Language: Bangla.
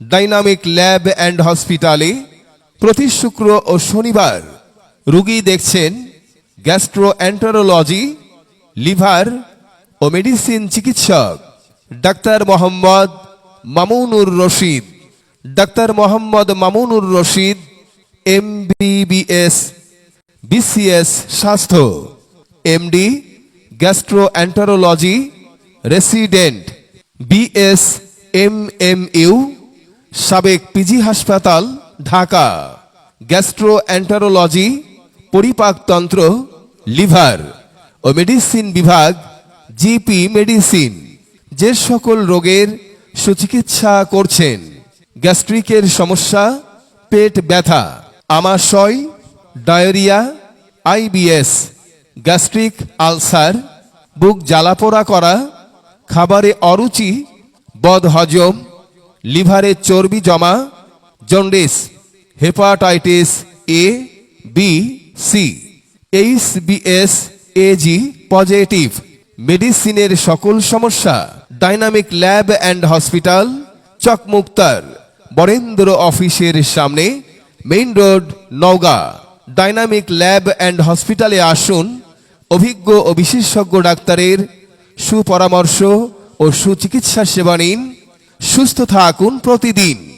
ডাইনামিক ল্যাব অ্যান্ড হসপিটালে প্রতি শুক্র ও শনিবার রুগী দেখছেন গ্যাস্ট্রো অ্যান্টারোলজি লিভার ও মেডিসিন চিকিৎসক doctor Mohammad Mamunur Rashid. Doctor Mohammad Mamunur Rashid M BBS BCS স্বাস্থ্য, MD gastroenterology resident, BS M M U সাবেক পিজি হাসপাতাল, ঢাকা। গ্যাস্ট্রো অ্যান্টারোলজি পরিপাকতন্ত্র, লিভার ও মেডিসিন বিভাগ, জিপি মেডিসিন, যে সকল রোগের সুচিকিৎসা করছেন। গ্যাস্ট্রিকের সমস্যা, পেট ব্যথা, আমাশয়, ডায়রিয়া, আইবিএস, গ্যাস্ট্রিক আলসার, বুক জ্বালাপোড়া করা, খাবারে অরুচি, বদহজম লিভারে চর্বি জমা, jaundice, hepatitis A B C H BS AG positive. মেডিসিনের সকল সমস্যা, dynamic lab and hospital, Chakmuktar. Barendra অফিসের সামনে, main road, Naogaon. Dynamic lab and হসপিটালে আসুন। অভিজ্ঞ ও বিশেষজ্ঞ ডাক্তারের সুপরামর্শ ও সুচিকিৎসা সেবা নিন। সুস্থ থাকুন প্রতিদিন।